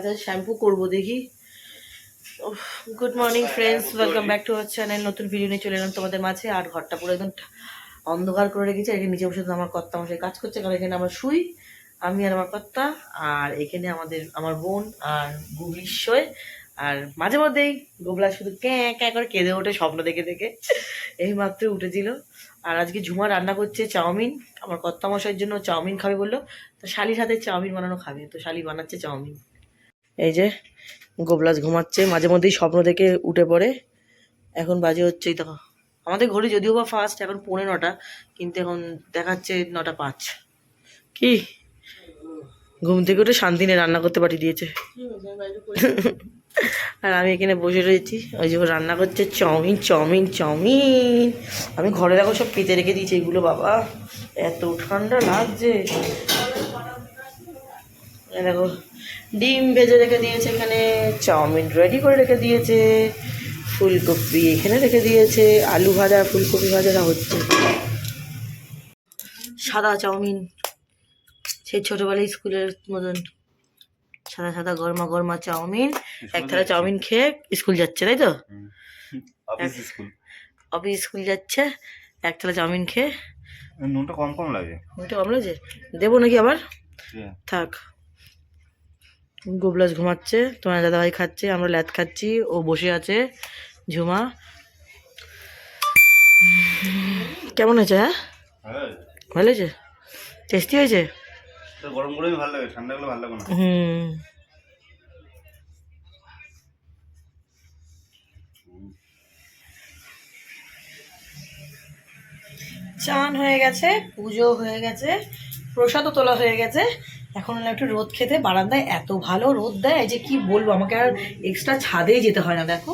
আজ আর শ্যাম্পু করব দেখি। Good morning friends welcome back to our channel নতুন ভিডিও নিয়ে চলে এলাম তোমাদের মাঝে। আর ঘরটা পুরো একদম অন্ধকার করে রেখেছি। এখানে নিচে বসে তো আমার কর্তা মশাই কাজ করছে কারণ এখানে আমরা শুই আমি আর আমার কর্তা। আর এখানে আমাদের আমার বোন আর শোয় আর মাঝে মধ্যেই গোবলা শুধু ক্যাঁ ক্যাঁ করে কেঁদে ওঠে স্বপ্ন দেখে দেখে। এই মাত্র উঠেছিল। আর আজকে ঝুমা রান্না করছে চাউমিন। আমার কর্তা মশাইয়ের জন্য চাউমিন খাবে বলল। তো শালির হাতে চাউমিন বানানো খাবে। তো শালি বানাচ্ছে চাউমিন। এই যে গোবলাস ঘুমাচ্ছে, মাঝে মধ্যেই স্বপ্ন দেখে উঠে পড়ে। এখন বাজে হচ্ছে এই দেখো, আমাদের ঘড়ি যদিও বা ফার্স্ট এখন পৌনে নটা, কিন্তু এখন দেখাচ্ছে নটা পাঁচ। কি? ঘুম থেকে উঠে শান্তি নিয়ে রান্না করতে পাঠিয়ে দিয়েছে। আর আমি এখানে বসে রয়েছি, ওই যে রান্না করছে চাউমিন চাউমিন চাউমিন। আমি ঘরে দেখো সব পেতে রেখে দিয়েছি এগুলো, বাবা। এত ঠান্ডা লাগছে। দেখো ডিম ভেজে রেখে দিয়েছে এখানে চাউমিন রেডি করে রেখে দিয়েছে ফুলকপি এখানে রেখে দিয়েছে আলু ভাজা ফুলকপি ভাজাটা হচ্ছে। সাদা চাউমিন সেই ছোটোবেলায় স্কুলের মতন। সাদা সাদা গরমা গরমা চাউমিন এক থালা চাউমিন খেয়ে স্কুল যাচ্ছে তাই তো? Office school. যাচ্ছে এক থালা চাউমিন খেয়ে। নুনটা কম কম লাগে। ওইটা কম যে দেবো নাকি আবার। থাক। গোবলাস ঘুমাচ্ছে তোমার দাদাভাই খাচ্ছে আমরা ল্যাদ খাচ্ছি ও বসে আছে ঝুমা। কেমন হয়েছে হ্যাঁ? ভালো হয়েছে? টেস্টি হয়েছে? গরম গরমই ভালো লাগে ঠান্ডা গুলো ভালো লাগে না। হুম। চান হয়ে গেছে পুজো হয়ে গেছে প্রসাদও তোলা হয়ে গেছে। এখন হলো একটু রোদ খেতে, বারান্দায় এত ভালো রোদ দেয় যে কি বলব, আমাকে আর এক্সট্রা ছাদেই যেতে হয় না, দেখো।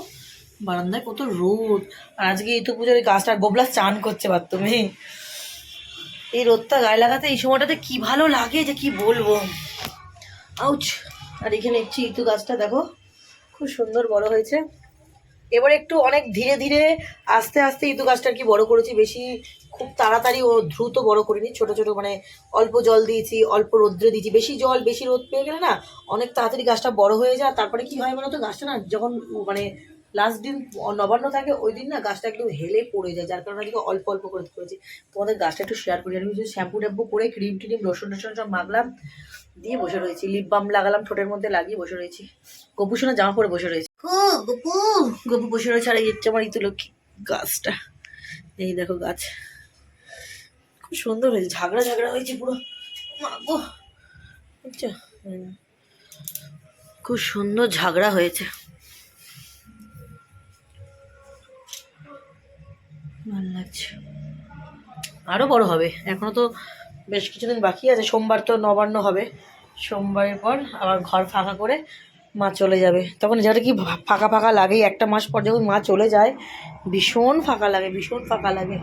বারান্দায় কত রোদ। আর আজকে এই তো পুজোর গাছটা গোবলা চান করছে বাথরুমে। এই রোদটা গায়ে লাগাতে এই সময়টাতে কি ভালো লাগে যে কি বলব। আউচ, আর এখানে একটি ইতু গাছটা, দেখো। খুব সুন্দর বড় হয়েছে। এবার একটু অনেক ধীরে ধীরে আস্তে আস্তে ইতু গাছটা আর কি বড় করেছি, বেশি খুব তাড়াতাড়ি ও দ্রুত বড় করিনি, ছোট ছোট মানে অল্প জল দিয়েছি, অল্প রোদ্রে দিয়েছি, বেশি জল, বেশি রোদ পেয়ে গেলে না অনেক তাড়াতাড়ি গাছটা বড় হয়ে যায়, তারপরে কি হয় বলো তো গাছটা না যখন মানে লাস্ট দিন নবান্ন থাকে, ওই দিন না গাছটা একটু হেলে পড়ে যায়, যার কারণে আজকে অল্প অল্প করে করেছি। তোমাদের গাছটা একটু শেয়ার করি, আমি শ্যাম্পু ট্যাম্পু করে ক্রিম টিম, রসুন টসুন সব মাখলাম, দিয়ে বসে রয়েছি লিপ বাম লাগালাম, ঠোঁটের মধ্যে লাগিয়ে বসে রয়েছি গপু সোনা জামা পরে বসে রয়েছে। গপু গপু বসে রয়েছে আর আমার ইতুলক্ষী গাছটা। এই দেখো গাছ। খুব সুন্দর হয়েছে, ঝাগড়া ঝাগড়া হয়েছে পুরো। বুঝছ খুব সুন্দর ঝাগড়া হয়েছে। ভালো লাগছে। আরও বড় হবে, এখনও তো বেশ কিছুদিন বাকি আছে, সোমবার তো নবান্ন হবে। সোমবারের পর আবার ঘর ফাঁকা করে মা চলে যাবে। তখন যেটা কি ফাঁকা ফাঁকা লাগে, একটা মাস পর যখন মা চলে যায়, ভীষণ ফাঁকা লাগে, ভীষণ ফাঁকা লাগে।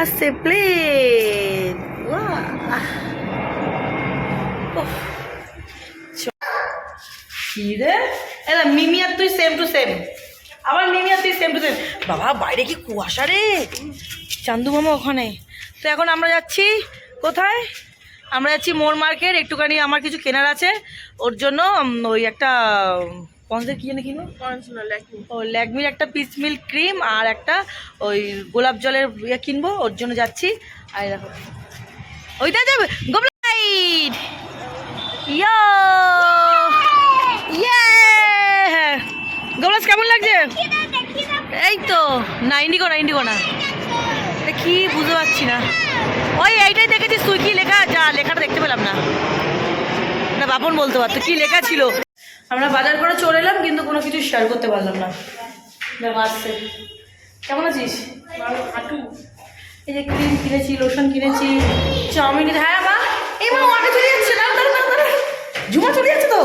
আসছে প্লেন রে? এরা মিমি তুই সেম টু সেম আবার মিমি তুই সেম টু সেম বাবা, বাইরে কি কুয়াশা রে? চান্দু মামা ওখানে। তো এখন আমরা যাচ্ছি, কোথায়? আমরা যাচ্ছি মোর মার্কেট একটুখানি আমার কিছু কেনার আছে। ওর জন্য ওই একটা পঞ্চের কি জানি কিনবো ও ল্যাকমির একটা পিস মিল্ক ক্রিম আর একটা ওই গোলাপ জলের ইয়ে কিনবো ওর জন্য যাচ্ছি। আর দেখো। ওইটা যাবে গোবলাইট ইয়ো! ইয়ে! গোবলাস কেমন লাগছে? এই তো না ইন্ডিগো না ইন্ডিগো না। কি বুঝতে পারছি না। ওই এইটাই দেখেছিস তুই কি লেখা? যা লেখাটা দেখতে পেলাম না। না বাপন বলতে পারতো কি লেখা ছিল? আমরা বাজার করে চলে এলাম কিন্তু কোনো কিছু শেয়ার করতে পারলাম না। আসছে। কেমন আছিস? হাঁটু। এই যে ক্রিম কিনেছি লোশন কিনেছি চাউমিন হ্যাঁ মা এই মা অটো চলে যাচ্ছে না ঝুমা চলে যাচ্ছে তো?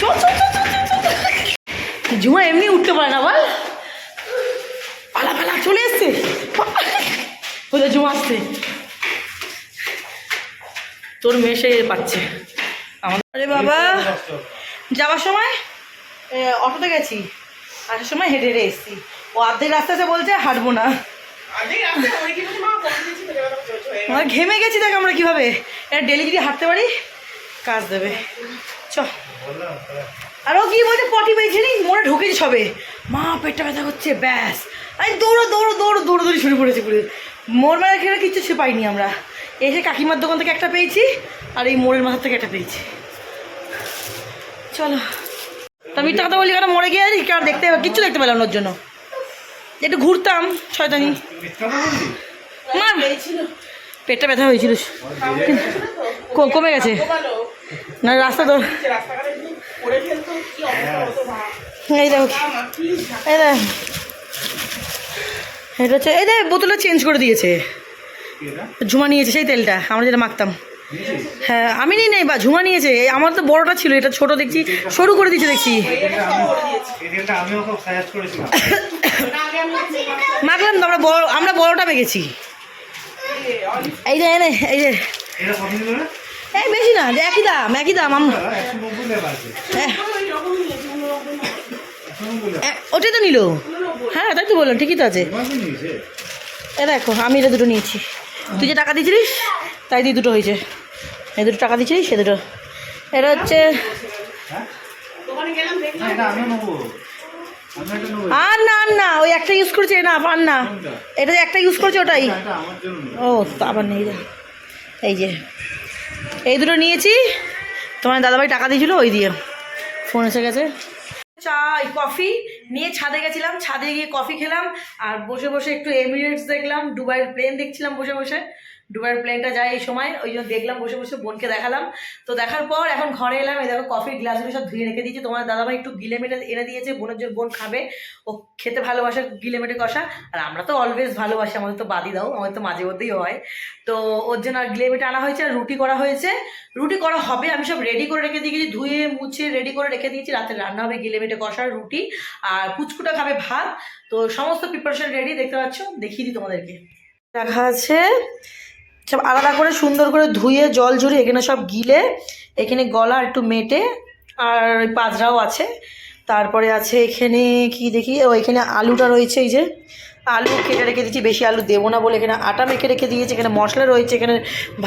চল চল চল চল ঝুমা এমনি উঠতে পারে না বল। পালা পালা চলে এসছে। ঝুমা আসছে? তোর মেয়ে সে পাচ্ছে আমার আরে বাবা যাওয়ার সময় অটোতে গেছি আসার সময় হেঁটে হেঁটে এসেছি ও অর্ধেক রাস্তা এসে বলছে হাঁটবো না আমার ঘেমে গেছি দেখ আমরা কীভাবে এটা ডেলি যদি হাঁটতে পারি কাজ দেবে চ আর ও কি বলছে পটি পেয়েছে নি মনে ঢুকেছি সবে মা পেটটা ব্যথা করছে ব্যাস আমি দৌড়ো দৌড়ো দৌড়ো দৌড়ো দৌড়ি শুরু করেছি পুরো মোর মেলা খেলে কিচ্ছু সে পাইনি আমরা এসে কাকিমার দোকান থেকে একটা পেয়েছি আর এই মোড়ের মাথার থেকে একটা পেয়েছি। চলো। তা মিথ্যা কথা বলি কেন? মরে গিয়ে আর কার দেখতে কিচ্ছু দেখতে পেলাম ওর জন্য। একটু ঘুরতাম শয়তানি। মা পেটটা ব্যথা হয়েছিল। কমে গেছে। না রাস্তা তো এই দেখো এই দেখ। এটা হচ্ছে এই দেখ বোতলটা চেঞ্জ করে দিয়েছে। ঝুমা নিয়েছে সেই তেলটা আমরা যেটা মাখতাম। হ্যাঁ আমি নিই নাই বা ঝুমা নিয়েছে আমার তো বড়টা ছিল এটা ছোট দেখছি সরু করে দিয়েছে দেখছি। মাখলাম তো আমরা বড় আমরা বড়টা মেখেছি। এই যে এই এই যে। এই বেশি না যে একই দাম একই দাম ওটাই তো নিল। হ্যাঁ তাই তো বললাম ঠিকই তো আছে। এ দেখো আমি এটা দুটো নিয়েছি। তুই যে টাকা দিয়েছিলিস? তাই দিয়ে দুটো হয়েছে। এই দুটো টাকা দিয়েছিলিস সে দুটো। এটা হচ্ছে আর না আর না, ওই একটা ইউজ করেছে না, আর না। এটা যে একটা ইউজ করছে, ওটাই। ও আবার নেই রে। এই যে। এই দুটো নিয়েছি। তোমার দাদাভাই টাকা দিয়েছিল, ওই দিয়ে। ফোন এসে গেছে। চাই কফি নিয়ে ছাদে গেছিলাম। ছাদে গিয়ে কফি খেলাম আর বসে বসে একটু এমিরেটস দেখলাম দুবাইয়ের প্লেন দেখছিলাম বসে বসে। দুবাইয়ের প্লেনটা যায় এই সময়, ওই জন্য দেখলাম, বসে বসে বোনকে দেখালাম। তো দেখার পর এখন ঘরে এলাম, এই দেখো কফির গ্লাসগুলো সব ধুয়ে রেখে দিয়েছি। তোমার দাদাভাই একটু গিলে মেটে এনে দিয়েছে, বোনের জন্য বোন খাবে। ও খেতে ভালোবাসে গিলে মেটে কষা। আর আমরা তো অলওয়েজ ভালোবাসি, আমাদের তো বাদি দাও, আমাদের তো মাঝে মধ্যেই হয়। তো ওর জন্য আর গিলে মেটে আনা হয়েছে, আর রুটি করা হয়েছে। রুটি করা হবে, আমি সব রেডি করে রেখে দিয়েছি, ধুয়ে, মুছে রেডি করে রেখে দিয়েছি। রাতে রান্না হবে গিলে মেটে কষার রুটি আর পুচকুটা খাবে ভাত। তো সমস্ত প্রিপারেশন রেডি দেখতে পাচ্ছ? দেখিয়ে দিই তোমাদেরকে। রাখা আছে। সব আলাদা করে সুন্দর করে ধুয়ে, জল ঝরিয়ে এখানে সব গিলে, এখানে গলা একটু মেটে, আর ওই পাজরাও আছে। তারপরে আছে এখানে কি দেখি? ও, এখানে আলুটা রয়েছে, এই যে আলু কেটে রেখে দিয়েছি, বেশি আলু দেবো না বলে এখানে আটা মেখে রেখে দিয়েছি, এখানে মশলা রয়েছে, এখানে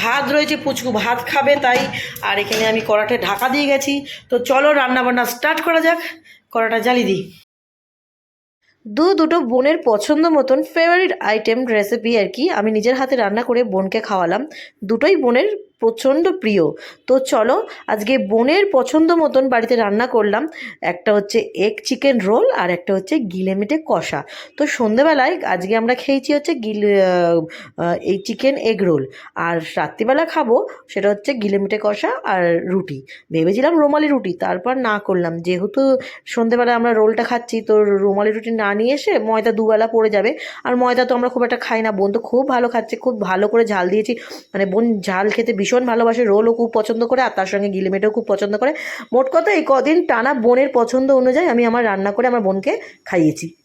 ভাত রয়েছে, পুচকু ভাত খাবে তাই, আর এখানে আমি কড়াটে ঢাকা দিয়ে গেছি। তো চলো রান্না বান্না স্টার্ট করা যাক কড়াটা জ্বালিয়ে দিই। দু দুটো বোনের পছন্দ মতন ফেভারিট আইটেম রেসিপি আর কি আমি নিজের হাতে রান্না করে বোনকে খাওয়ালাম। দুটোই বোনের প্রচণ্ড প্রিয়। তো চলো, আজকে বোনের পছন্দ মতন বাড়িতে রান্না করলাম। একটা হচ্ছে এগ চিকেন রোল আর একটা হচ্ছে গিলেমিটে কষা। তো সন্ধেবেলায় আজকে আমরা খেয়েছি হচ্ছে গিল এই চিকেন এগ রোল আর রাত্রিবেলা খাব সেটা হচ্ছে গিলেমিটে কষা আর রুটি। ভেবেছিলাম রুমালি রুটি, তারপর না করলাম। যেহেতু সন্ধেবেলা আমরা রোলটা খাচ্ছি, তো রুমালি রুটি না নিয়ে এসে ময়দা দুবেলা পড়ে যাবে। আর ময়দা তো আমরা খুব একটা খাই না। বোন তো খুব ভালো খাচ্ছে, খুব ভালো করে ঝাল দিয়েছি। মানে বোন ঝাল খেতে ভীষণ ভালোবাসে, রোলও খুব পছন্দ করে, আর তার সঙ্গে গিলিমেটেও খুব পছন্দ করে। মোট কথা এই কদিন টানা বোনের পছন্দ অনুযায়ী আমি আমার রান্না করে আমার বোনকে খাইয়েছি।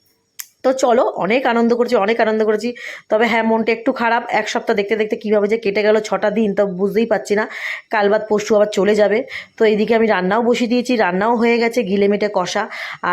তো চলো, অনেক আনন্দ করেছি, অনেক আনন্দ করেছি। তবে হ্যাঁ মনটা একটু খারাপ। এক সপ্তাহ দেখতে দেখতে কীভাবে যে কেটে গেল ছটা দিন, তো বুঝতেই পারছি না। কাল বাদ পরশু আবার চলে যাবে। তো এইদিকে আমি রান্নাও বসিয়ে দিয়েছি, রান্নাও হয়ে গেছে গিলে গিলেমিটে কষা।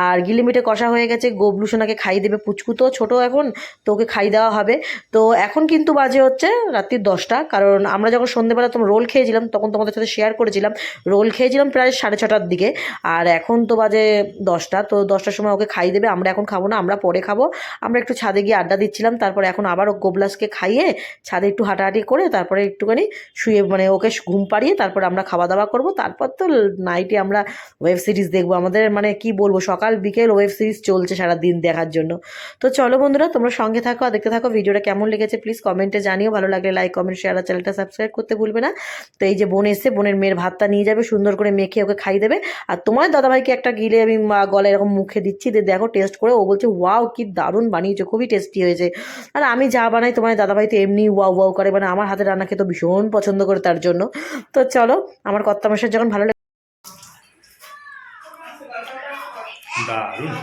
আর গিলে গিলেমিটে কষা হয়ে গেছে, গোবলু সোনাকে খাই দেবে পুচকু তো ছোটো এখন, তো ওকে খাই দেওয়া হবে। তো এখন কিন্তু বাজে হচ্ছে রাত্রির দশটা, কারণ আমরা যখন সন্ধ্যেবেলা তোমার রোল খেয়েছিলাম, তখন তোমাদের সাথে শেয়ার করেছিলাম। রোল খেয়েছিলাম প্রায় সাড়ে ছটার দিকে, আর এখন তো বাজে দশটা, তো দশটার সময় ওকে খাই দেবে, আমরা এখন খাব না, আমরা পরে খাব। আমরা একটু ছাদে গিয়ে আড্ডা দিচ্ছিলাম, তারপরে এখন আবার ও গোবলাসকে খাইয়ে ছাদে একটু হাঁটাহাঁটি করে তারপরে একটুখানি শুয়ে মানে ওকে ঘুম পাড়িয়ে তারপর আমরা খাওয়া দাওয়া করব। তারপর তো নাইটে আমরা ওয়েব সিরিজ দেখব। আমাদের মানে কি বলব, সকাল বিকেল ওয়েব সিরিজ চলছে সারা দিন দেখার জন্য। তো চলো বন্ধুরা, তোমরা সঙ্গে থাকো আর দেখতে থাকো। ভিডিওটা কেমন লেগেছে প্লিজ কমেন্টে জানিও। ভালো লাগলে লাইক কমেন্ট শেয়ার আর চ্যানেলটা সাবস্ক্রাইব করতে ভুলবে না। তো এই যে বোন এসে বোনের মেয়ের ভাতটা নিয়ে যাবে, সুন্দর করে মেখে ওকে খাই দেবে। আর তোমার দাদাভাইকে একটা গিলে আমি গলায় এরকম মুখে দিচ্ছি দেখো টেস্ট করে ও বলছে ওয়াও কি দারুণ বানিয়েছো, খুবই টেস্টি হয়েছে। আর আমি যা বানাই তোমার দাদাভাই তো এমনি ওয়াও ওয়াও করে মানে আমার হাতে রান্না খেতে ভীষণ পছন্দ করে তার জন্য। তো চলো, আমার কর্তা মশাই যখন ভালো লাগে দারুণ।